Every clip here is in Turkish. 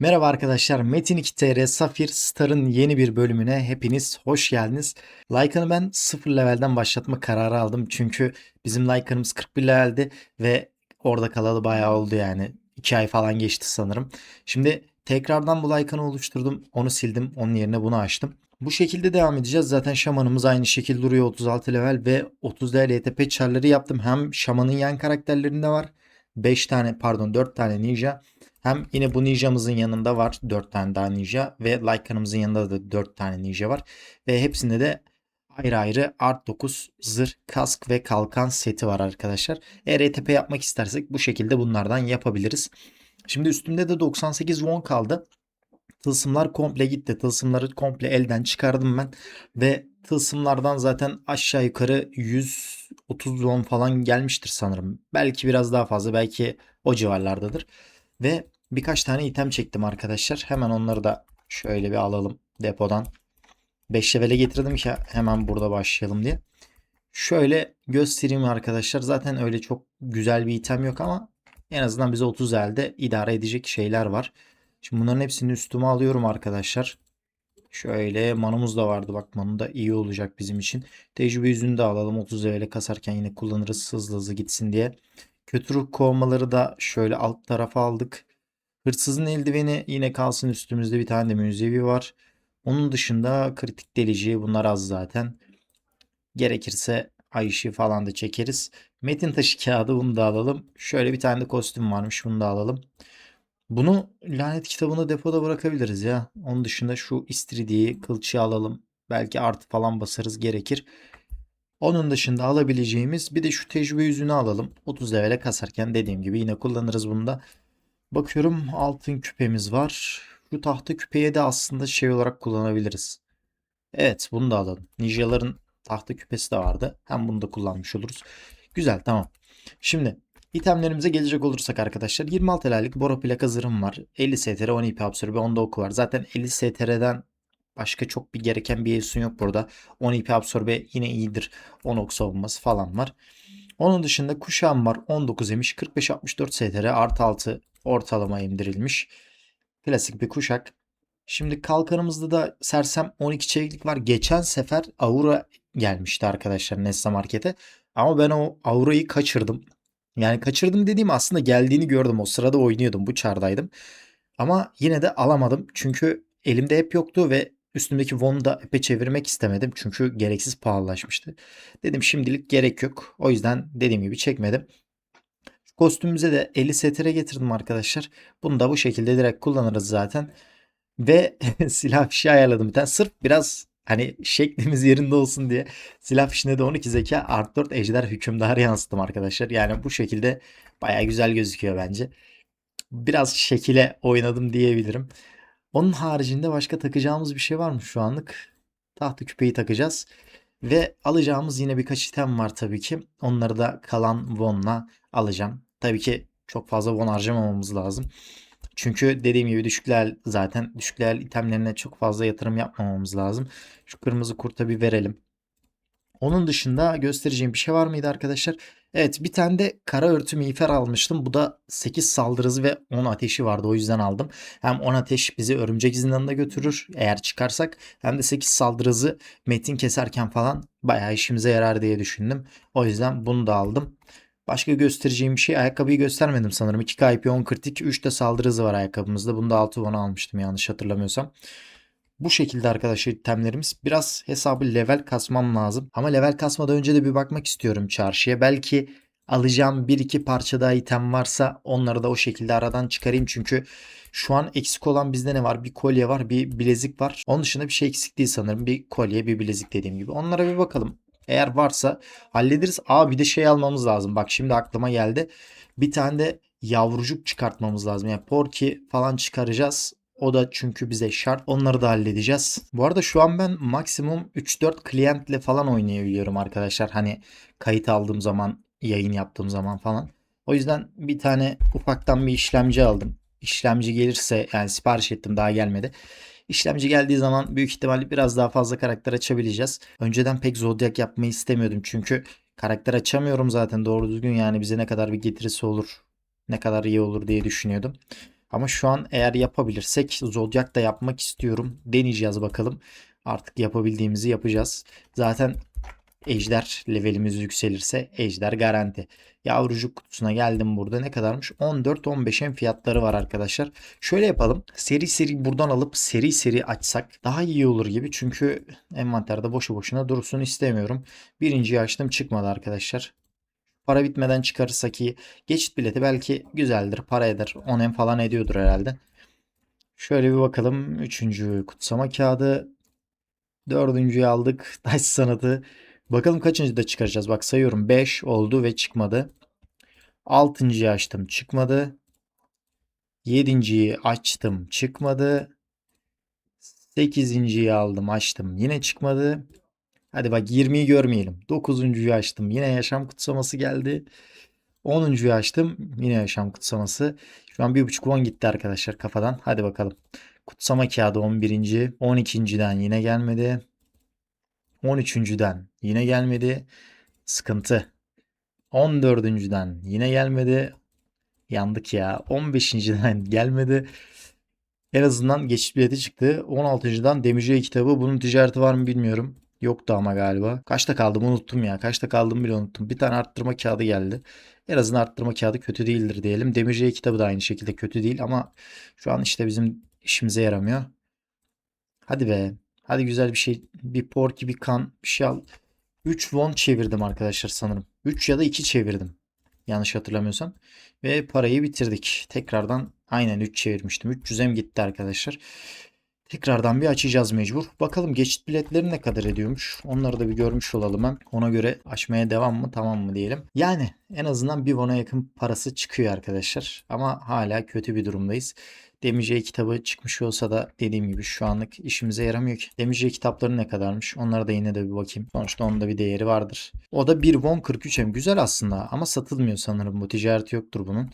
Merhaba arkadaşlar. Metin 2 TR Safir Star'ın yeni bir bölümüne hepiniz hoş geldiniz. Lycan'ı ben 0 levelden başlatma kararı aldım. Çünkü bizim Lycan'ımız 41 leveldi ve orada kalalı bayağı oldu yani. 2 ay falan geçti sanırım. Şimdi tekrardan bu Lycan'ı oluşturdum. Onu sildim. Onun yerine bunu açtım. Bu şekilde devam edeceğiz. Zaten şamanımız aynı şekilde duruyor 36 level ve 30 level YTP çarları yaptım. Hem şamanın yan karakterlerinde var. 5 tane pardon 4 tane ninja. Hem yine bu ninjamızın yanında var 4 tane daha ninja ve Lycan'ımızın yanında da 4 tane ninja var. Ve hepsinde de ayrı ayrı art 9 zırh, kask ve kalkan seti var arkadaşlar. Eğer ETP yapmak istersek bu şekilde bunlardan yapabiliriz. Şimdi üstümde de 98 won kaldı. Tılsımlar komple gitti. Tılsımları komple elden çıkardım ben. Ve tılsımlardan zaten aşağı yukarı 130 won falan gelmiştir sanırım. Belki biraz daha fazla. Belki o civarlardadır. Ve birkaç tane item çektim arkadaşlar. Hemen onları da şöyle bir alalım depodan. 5 level'e getirdim ki hemen burada başlayalım diye. Şöyle göstereyim arkadaşlar. Zaten öyle çok güzel bir item yok ama en azından bize 30 elde idare edecek şeyler var. Şimdi bunların hepsini üstüme alıyorum arkadaşlar. Şöyle manumuz da vardı. Bak manu da iyi olacak bizim için. Tecrübe yüzünü de alalım. 30 level'e kasarken yine kullanırız hızlı hızlı gitsin diye. Kötü ruh kovmaları da şöyle alt tarafa aldık. Hırsızın eldiveni yine kalsın üstümüzde bir tane de müzevi var. Onun dışında kritik delici bunlar az zaten. Gerekirse ay ışığı falan da çekeriz. Metin taşı kağıdı bunu da alalım. Şöyle bir tane de kostüm varmış bunu da alalım. Bunu lanet kitabını depoda bırakabiliriz ya. Onun dışında şu istiridyeyi kılçığı alalım. Belki artı falan basarız gerekir. Onun dışında alabileceğimiz bir de şu tecrübe yüzünü alalım. 30 levele kasarken dediğim gibi yine kullanırız bunu da. Bakıyorum altın küpemiz var. Şu tahta küpeye de aslında şey olarak kullanabiliriz. Evet bunu da alalım. Ninjaların tahta küpesi de vardı. Hem bunu da kullanmış oluruz. Güzel tamam. Şimdi itemlerimize gelecek olursak arkadaşlar 26 helallik bora plaka zırhım var. 50 STR 10 ip absorbe 10 da oku var. Zaten 50 STR'den başka çok bir gereken bir esun yok burada. 10 ip absorbe yine iyidir. 10 ok savunması falan var. Onun dışında kuşağım var. 19 emiş 45-64 STR artı 6 ortalama indirilmiş. Klasik bir kuşak. Şimdi kalkanımızda da sersem 12 çeviklik var. Geçen sefer Aura gelmişti arkadaşlar Nessa Market'e. Ama ben o Aura'yı kaçırdım. Yani kaçırdım dediğim aslında geldiğini gördüm. O sırada oynuyordum. Bu çardaydım. Ama yine de alamadım. Çünkü elimde hep yoktu ve üstümdeki Won'u da epey çevirmek istemedim. Çünkü gereksiz pahalılaşmıştı. Dedim şimdilik gerek yok. O yüzden dediğim gibi çekmedim. Kostümümüze de 50 STR getirdim arkadaşlar. Bunu da bu şekilde direkt kullanırız zaten. Ve silah fişi ayarladım bir tane. Sırf biraz hani şeklimiz yerinde olsun diye silah fişine de 12 zeka art 4 ejder hükümdarı yansıttım arkadaşlar. Yani bu şekilde baya güzel gözüküyor bence. Biraz şekile oynadım diyebilirim. Onun haricinde başka takacağımız bir şey var mı şu anlık? Tahta küpeyi takacağız. Ve alacağımız yine birkaç item var tabii ki. Onları da kalan won'la alacağım. Tabii ki çok fazla won harcamamamız lazım. Çünkü dediğim gibi düşükler zaten düşükler itemlerine çok fazla yatırım yapmamamız lazım. Şu kırmızı kurta bir verelim. Onun dışında göstereceğim bir şey var mıydı arkadaşlar? Evet bir tane de kara örtü miğfer almıştım. Bu da 8 saldırı ve 10 ateşi vardı o yüzden aldım. Hem 10 ateş bizi örümcek zindanına götürür eğer çıkarsak. Hem de 8 saldırı metin keserken falan bayağı işimize yarar diye düşündüm. O yüzden bunu da aldım. Başka göstereceğim bir şey ayakkabıyı göstermedim sanırım. 2 kayıp 10 kritik 3 de saldırı hızı var ayakkabımızda. Bunu da 6 won almıştım yanlış hatırlamıyorsam. Bu şekilde arkadaşlar itemlerimiz. Biraz hesabı level kasmam lazım. Ama level kasmadan önce de bir bakmak istiyorum çarşıya. Belki alacağım bir iki parça daha item varsa onları da o şekilde aradan çıkarayım. Çünkü şu an eksik olan bizde ne var? Bir kolye var, bir bilezik var. Onun dışında bir şey eksik değil sanırım. Bir kolye, bir bilezik dediğim gibi. Onlara bir bakalım. Eğer varsa hallederiz. Aa bir de şey almamız lazım. Bak şimdi aklıma geldi. Bir tane de yavrucuk çıkartmamız lazım. Yani porki falan çıkaracağız. O da çünkü bize şart. Onları da halledeceğiz. Bu arada şu an ben maksimum 3-4 klientle falan oynayabiliyorum arkadaşlar. Hani kayıt aldığım zaman, yayın yaptığım zaman falan. O yüzden bir tane ufaktan bir işlemci aldım. İşlemci gelirse yani sipariş ettim daha gelmedi. İşlemci geldiği zaman büyük ihtimalle biraz daha fazla karakter açabileceğiz. Önceden pek Zodiac yapmayı istemiyordum çünkü karakter açamıyorum zaten doğru düzgün yani bize ne kadar bir getirisi olur, ne kadar iyi olur diye düşünüyordum. Ama şu an eğer yapabilirsek Zodiac da yapmak istiyorum. Deneyeceğiz bakalım. Artık yapabildiğimizi yapacağız. Zaten Ejder levelimiz yükselirse Ejder garanti. Yavrucuk kutusuna geldim burada. Ne kadarmış? 14-15 en fiyatları var arkadaşlar. Şöyle yapalım. Seri seri buradan alıp seri seri açsak daha iyi olur gibi. Çünkü envanterde boşu boşuna dursun istemiyorum. Birinciyi açtım çıkmadı arkadaşlar. Para bitmeden çıkarırsak iyi. Geçit bileti belki güzeldir. Para eder. 10 en falan ediyordur herhalde. Şöyle bir bakalım. Üçüncü kutsama kağıdı. Dördüncüyü aldık. Taş sanatı. Bakalım kaçıncı da çıkaracağız. Bak sayıyorum. 5 oldu ve çıkmadı. Altıncıyı açtım. Çıkmadı. Yedinciyi açtım. Çıkmadı. Sekizinciyi aldım. Açtım. Yine çıkmadı. Hadi bak 20'yi görmeyelim. 9'uncuyu açtım. Yine yaşam kutsaması geldi. 10'uncuyu açtım. Yine yaşam kutsaması. Şu an 1.5 won gitti arkadaşlar kafadan. Hadi bakalım. Kutsama kağıdı 11. 12.den yine gelmedi. 13.den yine gelmedi. Sıkıntı. 14.den yine gelmedi. Yandık ya. 15.den gelmedi. En azından geçiş bileti çıktı. 16.dan Demirci kitabı. Bunun ticareti var mı bilmiyorum. Yoktu ama galiba. Kaçta kaldım unuttum ya. Kaçta kaldım bile unuttum. Bir tane arttırma kağıdı geldi. En azından arttırma kağıdı kötü değildir diyelim. Demirci kitabı da aynı şekilde kötü değil ama şu an işte bizim işimize yaramıyor. Hadi be. Hadi güzel bir şey. Bir porky bir kan bir şey al. 3 won çevirdim arkadaşlar sanırım. 3 ya da 2 çevirdim. Yanlış hatırlamıyorsam. Ve parayı bitirdik. Tekrardan aynen 3 çevirmiştim. 300'em gitti arkadaşlar. Tekrardan bir açacağız mecbur. Bakalım geçit biletleri ne kadar ediyormuş. Onları da bir görmüş olalım hem. Ona göre açmaya devam mı tamam mı diyelim. Yani en azından bir won'a yakın parası çıkıyor arkadaşlar. Ama hala kötü bir durumdayız. Demeyeceği kitabı çıkmış olsa da dediğim gibi şu anlık işimize yaramıyor ki. Demeyeceği kitapları ne kadarmış? Onlara da yine de bir bakayım. Sonuçta onun da bir değeri vardır. O da 1 won 43 hem güzel aslında ama satılmıyor sanırım. Bu ticareti yoktur bunun.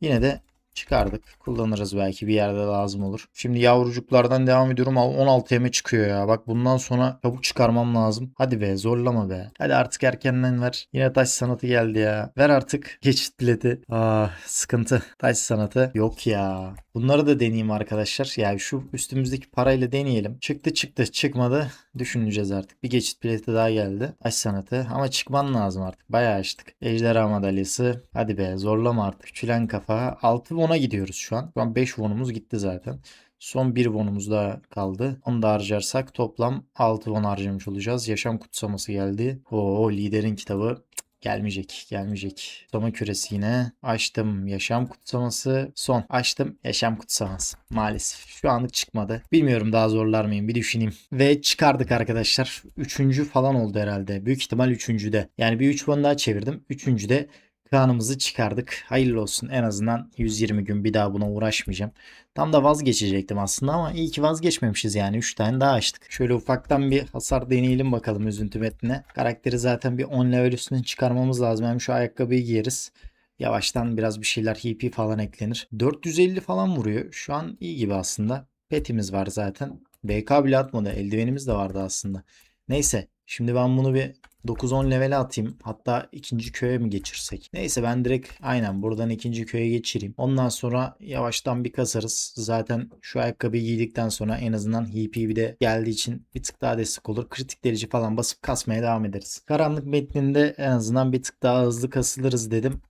Yine de Çıkardık. Kullanırız belki bir yerde lazım olur. Şimdi yavrucuklardan devam ediyorum. 16 yeme çıkıyor ya. Bak bundan sonra çabuk çıkarmam lazım. Hadi be zorlama be. Hadi artık erkenden ver. Yine taş sanatı geldi ya. Ver artık geçit bileti. Ah sıkıntı. Taş sanatı. Yok ya. Bunları da deneyeyim arkadaşlar. Yani şu üstümüzdeki parayla deneyelim. Çıktı çıktı çıkmadı. Düşüneceğiz artık. Bir geçit bileti daha geldi. Aç sanatı. Ama çıkman lazım artık. Bayağı açtık. Ejderha madalyası. Hadi be zorlama artık. Külen kafa. 6 won'a gidiyoruz şu an. Şu an 5 won'umuz gitti zaten. Son 1 won'umuz daha kaldı. Onu da harcarsak toplam 6 won harcamış olacağız. Yaşam kutsaması geldi. Oo liderin kitabı. Gelmeyecek, gelmeyecek. Kutsama küresi yine. Açtım yaşam kutsaması. Son. Açtım yaşam kutsaması. Maalesef. Şu anlık çıkmadı. Bilmiyorum daha zorlar mıyım bir düşüneyim. Ve çıkardık arkadaşlar. Üçüncü falan oldu herhalde. Büyük ihtimal üçüncüde. Yani bir üç daha çevirdim. Üçüncüde Kanımızı çıkardık. Hayırlı olsun. En azından 120 gün bir daha buna uğraşmayacağım. Tam da vazgeçecektim aslında ama iyi ki vazgeçmemişiz yani. 3 tane daha açtık. Şöyle ufaktan bir hasar deneyelim bakalım üzüntü metnine. Karakteri zaten bir 10 level üstüne çıkarmamız lazım. Hem şu ayakkabıyı giyeriz. Yavaştan biraz bir şeyler HP falan eklenir. 450 falan vuruyor. Şu an iyi gibi aslında. Petimiz var zaten. BK bile atmadı. Eldivenimiz de vardı aslında. Neyse. Şimdi ben bunu bir 9-10 level atayım. Hatta ikinci köye mi geçirsek? Neyse ben direkt aynen buradan ikinci köye geçireyim. Ondan sonra yavaştan bir kasarız. Zaten şu ayakkabıyı giydikten sonra en azından HP bir de geldiği için bir tık daha destek olur. Kritik delici falan basıp kasmaya devam ederiz. Karanlık metninde en azından bir tık daha hızlı kasılırız dedim.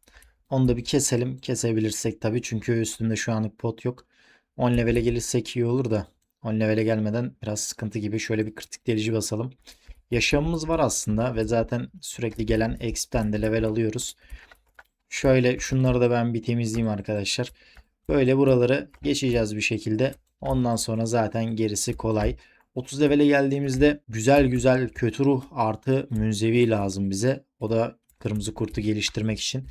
Onu da bir keselim. Kesebilirsek tabii çünkü üstümde şu anlık pot yok. 10 levele gelirsek iyi olur da 10 levele gelmeden biraz sıkıntı gibi. Şöyle bir kritik delici basalım yaşamımız var aslında ve zaten sürekli gelen XP'den de level alıyoruz. Şöyle şunları da ben bir temizleyeyim arkadaşlar. Böyle buraları geçeceğiz bir şekilde. Ondan sonra zaten gerisi kolay. 30 levele geldiğimizde güzel güzel kötü ruh artı münzevi lazım bize. O da kırmızı kurtu geliştirmek için.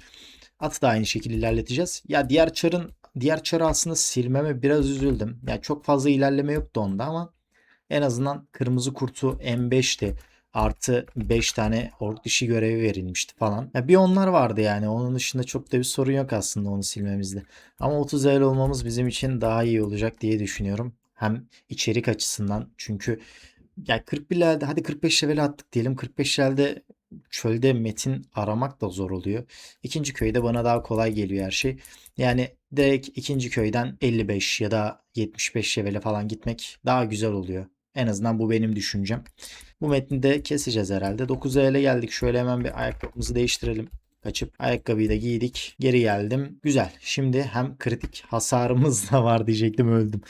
Atı da aynı şekilde ilerleteceğiz. Ya diğer çarın diğer çarı aslında silmeme biraz üzüldüm. Ya çok fazla ilerleme yoktu onda ama en azından kırmızı kurtu M5'ti artı 5 tane ork dişi görevi verilmişti falan. Ya bir onlar vardı yani. Onun dışında çok da bir sorun yok aslında onu silmemizde. Ama 30 level olmamız bizim için daha iyi olacak diye düşünüyorum. Hem içerik açısından çünkü ya 41 levelde hadi 45 level attık diyelim. 45 levelde çölde metin aramak da zor oluyor. İkinci köyde bana daha kolay geliyor her şey. Yani direkt ikinci köyden 55 ya da 75 levele falan gitmek daha güzel oluyor. En azından bu benim düşüncem. Bu metni de keseceğiz herhalde. 9 ele geldik. Şöyle hemen bir ayakkabımızı değiştirelim. Kaçıp ayakkabıyı da giydik. Geri geldim. Güzel. Şimdi hem kritik hasarımız da var diyecektim öldüm.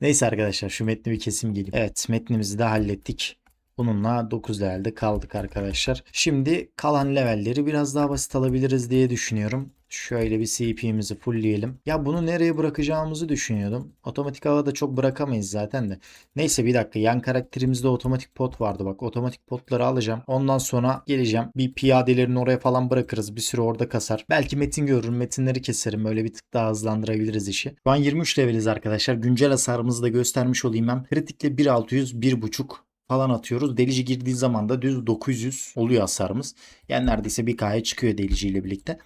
Neyse arkadaşlar şu metni bir kesim geleyim. Evet metnimizi de hallettik. Bununla 9 levelde kaldık arkadaşlar. Şimdi kalan levelleri biraz daha basit alabiliriz diye düşünüyorum. Şöyle bir CP'mizi fullleyelim. Ya bunu nereye bırakacağımızı düşünüyordum. Otomatik havada çok bırakamayız zaten de. Neyse bir dakika yan karakterimizde otomatik pot vardı. Bak otomatik potları alacağım. Ondan sonra geleceğim. Bir piyadelerin oraya falan bırakırız. Bir süre orada kasar. Belki metin görürüm. Metinleri keserim. Böyle bir tık daha hızlandırabiliriz işi. Şu an 23 leveliz arkadaşlar. Güncel hasarımızı da göstermiş olayım ben. Kritikle 1600, 1.5 falan atıyoruz. Delici girdiği zaman da düz 900 oluyor hasarımız. Yani neredeyse bir kaya çıkıyor delici ile birlikte.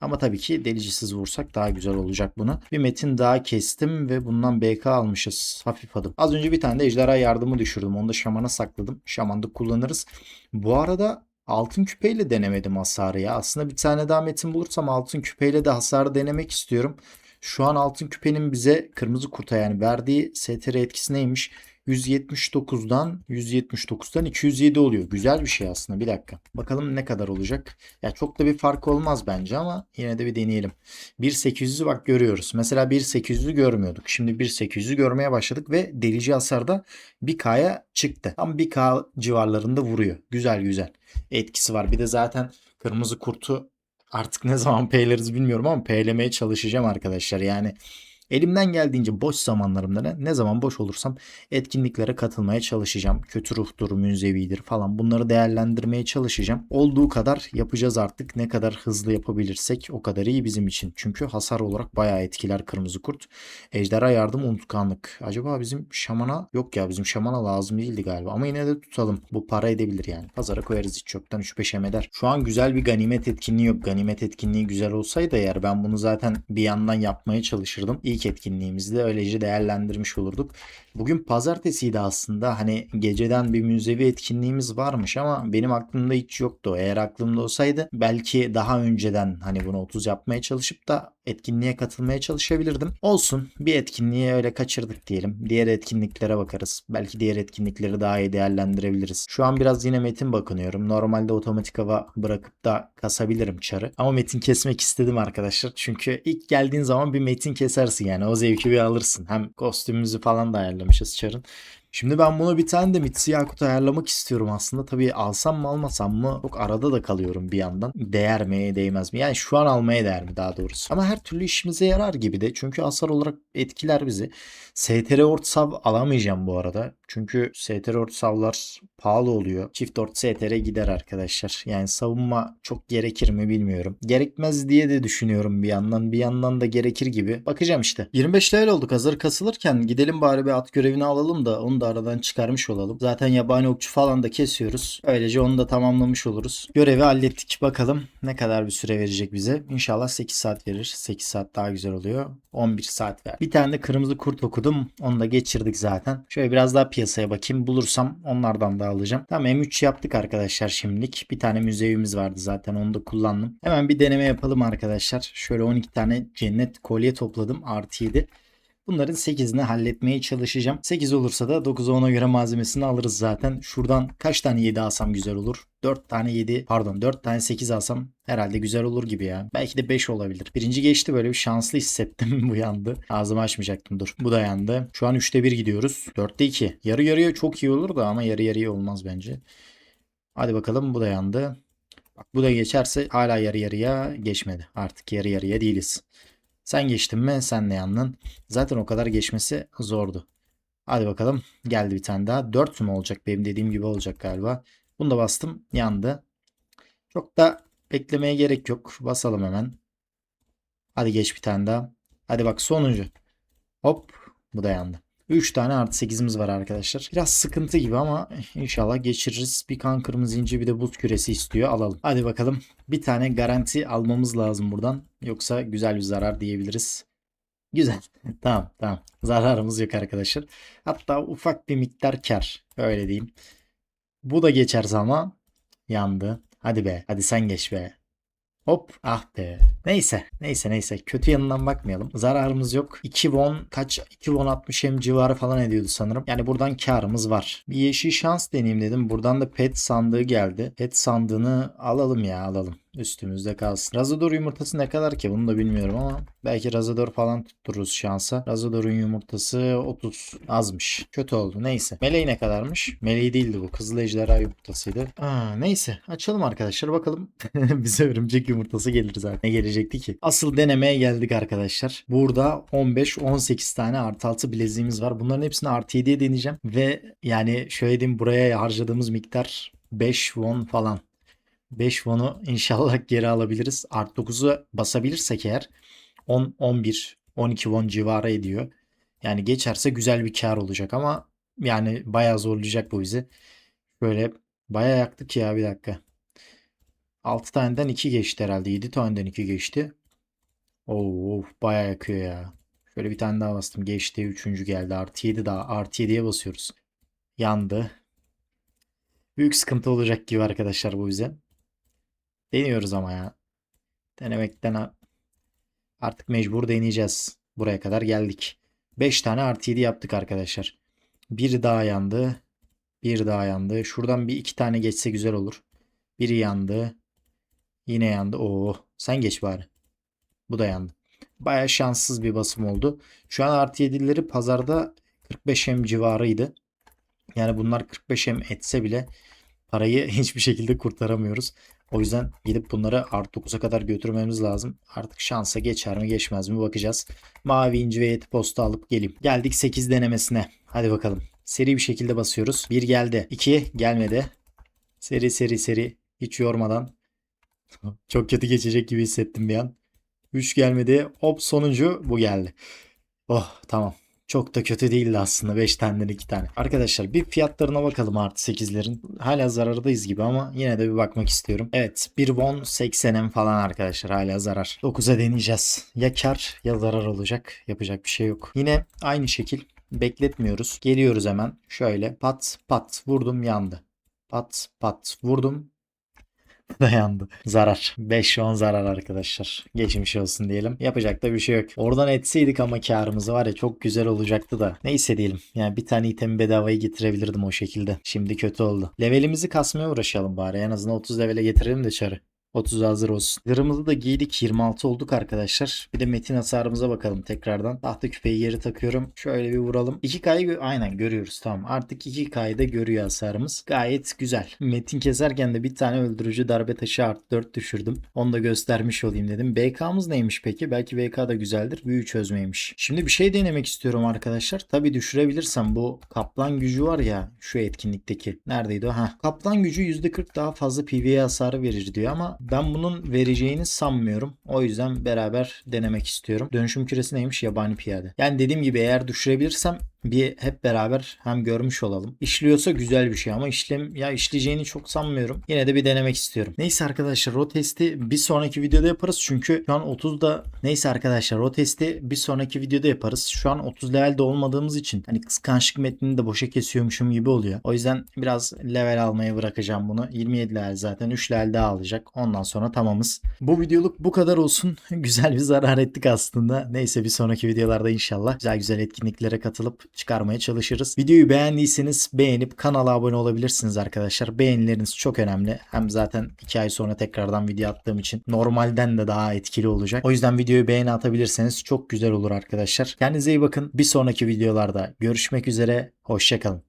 Ama tabii ki delicisiz vursak daha güzel olacak buna. Bir metin daha kestim ve bundan BK almışız. Hafif adım. Az önce bir tane de ejderha yardımı düşürdüm. Onu da şamana sakladım. Şamanda kullanırız. Bu arada altın küpeyle denemedim hasarı ya. Aslında bir tane daha metin bulursam altın küpeyle de hasarı denemek istiyorum. Şu an altın küpenin bize kırmızı kurta yani verdiği STR etkisi neymiş? 179'dan 179'dan 207 oluyor. Güzel bir şey aslında. Bir dakika. Bakalım ne kadar olacak. Ya çok da bir fark olmaz bence ama yine de bir deneyelim. 1.800'ü bak görüyoruz. Mesela 1.800'ü görmüyorduk. Şimdi 1.800'ü görmeye başladık ve delici hasarda 1K'ya çıktı. Tam 1K civarlarında vuruyor. Güzel güzel. Etkisi var. Bir de zaten kırmızı kurtu artık ne zaman peyleriz bilmiyorum ama peylemeye çalışacağım arkadaşlar. Yani Elimden geldiğince boş zamanlarımda ne, zaman boş olursam etkinliklere katılmaya çalışacağım. Kötü ruhtur, münzevidir falan bunları değerlendirmeye çalışacağım. Olduğu kadar yapacağız artık. Ne kadar hızlı yapabilirsek o kadar iyi bizim için. Çünkü hasar olarak bayağı etkiler kırmızı kurt. Ejderha yardım unutkanlık. Acaba bizim şamana yok ya bizim şamana lazım değildi galiba. Ama yine de tutalım. Bu para edebilir yani. Pazara koyarız hiç yoktan 3-5 em eder. Şu an güzel bir ganimet etkinliği yok. Ganimet etkinliği güzel olsaydı eğer ben bunu zaten bir yandan yapmaya çalışırdım. İlk etkinliğimizi de öylece değerlendirmiş olurduk. Bugün pazartesiydi aslında. Hani geceden bir müzevi etkinliğimiz varmış ama benim aklımda hiç yoktu. Eğer aklımda olsaydı belki daha önceden hani bunu 30 yapmaya çalışıp da etkinliğe katılmaya çalışabilirdim. Olsun bir etkinliği öyle kaçırdık diyelim. Diğer etkinliklere bakarız. Belki diğer etkinlikleri daha iyi değerlendirebiliriz. Şu an biraz yine metin bakınıyorum. Normalde otomatik hava bırakıp da kasabilirim çarı. Ama metin kesmek istedim arkadaşlar. Çünkü ilk geldiğin zaman bir metin kesersin yani. O zevki bir alırsın. Hem kostümümüzü falan da ayarlamışız çarın. Şimdi ben bunu bir tane de Mitsu Yakut ayarlamak istiyorum aslında. Tabii alsam mı almasam mı çok arada da kalıyorum bir yandan. Değer mi değmez mi? Yani şu an almaya değer mi daha doğrusu. Ama her türlü işimize yarar gibi de. Çünkü hasar olarak etkiler bizi. STR Ort Sav alamayacağım bu arada. Çünkü STR Ort Savlar pahalı oluyor. Çift Ort STR gider arkadaşlar. Yani savunma çok gerekir mi bilmiyorum. Gerekmez diye de düşünüyorum bir yandan. Bir yandan da gerekir gibi. Bakacağım işte. 25 level olduk hazır kasılırken gidelim bari bir at görevini alalım da onu da aradan çıkarmış olalım. Zaten yabani okçu falan da kesiyoruz. Öylece onu da tamamlamış oluruz. Görevi hallettik. Bakalım ne kadar bir süre verecek bize. İnşallah 8 saat verir. 8 saat daha güzel oluyor. 11 saat ver. Bir tane de kırmızı kurt okudum. Onu da geçirdik zaten. Şöyle biraz daha piyasaya bakayım. Bulursam onlardan da alacağım. Tamam M3 yaptık arkadaşlar şimdilik. Bir tane müzevimiz vardı zaten. Onu da kullandım. Hemen bir deneme yapalım arkadaşlar. Şöyle 12 tane cennet kolye topladım. Artı 7. Bunların 8'ini halletmeye çalışacağım. 8 olursa da 9'a 10'a göre malzemesini alırız zaten. Şuradan kaç tane 7 alsam güzel olur? 4 tane 7 pardon 4 tane 8 alsam herhalde güzel olur gibi ya. Belki de 5 olabilir. Birinci geçti böyle bir şanslı hissettim bu yandı. Ağzımı açmayacaktım dur. Bu da yandı. Şu an 3'te 1 gidiyoruz. 4'te 2. Yarı yarıya çok iyi olur da ama yarı yarıya olmaz bence. Hadi bakalım bu da yandı. Bak bu da geçerse hala yarı yarıya geçmedi. Artık yarı yarıya değiliz. Sen geçtin mi? Sen de yandın. Zaten o kadar geçmesi zordu. Hadi bakalım. Geldi bir tane daha. 4 mü olacak? Benim dediğim gibi olacak galiba. Bunu da bastım. Yandı. Çok da beklemeye gerek yok. Basalım hemen. Hadi geç bir tane daha. Hadi bak sonuncu. Hop. Bu da yandı. 3 tane artı 8'imiz var arkadaşlar. Biraz sıkıntı gibi ama inşallah geçiririz. Bir kan kırmızı inci bir de buz küresi istiyor. Alalım. Hadi bakalım. Bir tane garanti almamız lazım buradan. Yoksa güzel bir zarar diyebiliriz. Güzel. tamam tamam. Zararımız yok arkadaşlar. Hatta ufak bir miktar kar. Öyle diyeyim. Bu da geçerse ama yandı. Hadi be. Hadi sen geç be. Hop ah be. Neyse neyse neyse kötü yanından bakmayalım. Zararımız yok. 2 won kaç 2 won 60 hem civarı falan ediyordu sanırım. Yani buradan karımız var. Bir yeşil şans deneyeyim dedim. Buradan da pet sandığı geldi. Pet sandığını alalım ya alalım. Üstümüzde kalsın. Razador yumurtası ne kadar ki bunu da bilmiyorum ama belki Razador falan tuttururuz şansa. Razador'un yumurtası 30 azmış. Kötü oldu neyse. Meleği ne kadarmış? Meleği değildi bu. Kızıl ejderha yumurtasıydı. Aa, neyse açalım arkadaşlar bakalım. Bize örümcek yumurtası gelir zaten. Ne gelecekti ki? Asıl denemeye geldik arkadaşlar. Burada 15-18 tane artı altı bileziğimiz var. Bunların hepsini artı 7'ye deneyeceğim. Ve yani şöyle diyeyim buraya harcadığımız miktar 5 won falan. 5 won'u inşallah geri alabiliriz. Art 9'u basabilirsek eğer 10, 11, 12 won civarı ediyor. Yani geçerse güzel bir kar olacak ama yani bayağı zorlayacak bu bizi. Böyle bayağı yaktık ya bir dakika. 6 taneden 2 geçti herhalde. 7 taneden 2 geçti. Oo, bayağı yakıyor ya. Şöyle bir tane daha bastım. Geçti. Üçüncü geldi. Artı 7 daha. Artı 7'ye basıyoruz. Yandı. Büyük sıkıntı olacak gibi arkadaşlar bu bize. Deniyoruz ama ya. Denemekten artık mecbur deneyeceğiz. Buraya kadar geldik. 5 tane artı 7 yaptık arkadaşlar. Bir daha yandı. Bir daha yandı. Şuradan bir iki tane geçse güzel olur. Biri yandı. Yine yandı. Oo, sen geç bari. Bu da yandı. Baya şanssız bir basım oldu. Şu an artı 7'leri pazarda 45 hem civarıydı. Yani bunlar 45 hem etse bile parayı hiçbir şekilde kurtaramıyoruz. O yüzden gidip bunları artı 9'a kadar götürmemiz lazım. Artık şansa geçer mi geçmez mi bakacağız. Mavi inci ve yeti posta alıp geleyim. Geldik 8 denemesine. Hadi bakalım. Seri bir şekilde basıyoruz. 1 geldi. 2 gelmedi. Seri seri seri. Hiç yormadan. Çok kötü geçecek gibi hissettim bir an. 3 gelmedi. Hop sonuncu bu geldi. Oh tamam. Çok da kötü değildi aslında 5 taneden 2 tane. Arkadaşlar bir fiyatlarına bakalım artı 8'lerin. Hala zarardayız gibi ama yine de bir bakmak istiyorum. Evet 1 won 80'em falan arkadaşlar hala zarar. 9'a deneyeceğiz. Ya kar ya zarar olacak. Yapacak bir şey yok. Yine aynı şekil bekletmiyoruz. Geliyoruz hemen. Şöyle pat pat vurdum yandı. Pat pat vurdum Dayandı. Zarar. 5-10 zarar arkadaşlar. Geçmiş olsun diyelim. Yapacak da bir şey yok. Oradan etseydik ama karımızı var ya çok güzel olacaktı da. Neyse diyelim. Yani bir tane item bedavayı getirebilirdim o şekilde. Şimdi kötü oldu. Levelimizi kasmaya uğraşalım bari. En azından 30 levele getirelim de çarı. 30 hazır olsun. Zırhımızı da giydik. 26 olduk arkadaşlar. Bir de metin hasarımıza bakalım tekrardan. Tahta küpeyi geri takıyorum. Şöyle bir vuralım. 2K'yı gö- aynen görüyoruz. Tamam. Artık 2K'yı da görüyor hasarımız. Gayet güzel. Metin keserken de bir tane öldürücü darbe taşı artı 4 düşürdüm. Onu da göstermiş olayım dedim. BK'mız neymiş peki? Belki BK da güzeldir. Büyü çözmeymiş. Şimdi bir şey denemek istiyorum arkadaşlar. Tabi düşürebilirsem bu kaplan gücü var ya şu etkinlikteki. Neredeydi o? Ha. Kaplan gücü %40 daha fazla PvE hasarı verir diyor ama ben bunun vereceğini sanmıyorum. O yüzden beraber denemek istiyorum. Dönüşüm küresi neymiş? Yabani piyade. Yani dediğim gibi eğer düşürebilirsem bir hep beraber hem görmüş olalım. İşliyorsa güzel bir şey ama işlem ya işleyeceğini çok sanmıyorum. Yine de bir denemek istiyorum. Neyse arkadaşlar o testi bir sonraki videoda yaparız. Çünkü şu an 30'da neyse arkadaşlar o testi bir sonraki videoda yaparız. Şu an 30 levelde olmadığımız için hani kıskançlık metnini de boşa kesiyormuşum gibi oluyor. O yüzden biraz level almaya bırakacağım bunu. 27 level zaten 3 level daha alacak. Ondan sonra tamamız. Bu videoluk bu kadar olsun. güzel bir zarar ettik aslında. Neyse bir sonraki videolarda inşallah güzel güzel etkinliklere katılıp çıkarmaya çalışırız. Videoyu beğendiyseniz beğenip kanala abone olabilirsiniz arkadaşlar. Beğenileriniz çok önemli. Hem zaten 2 ay sonra tekrardan video attığım için normalden de daha etkili olacak. O yüzden videoyu beğeni atabilirseniz çok güzel olur arkadaşlar. Kendinize iyi bakın. Bir sonraki videolarda görüşmek üzere. Hoşçakalın.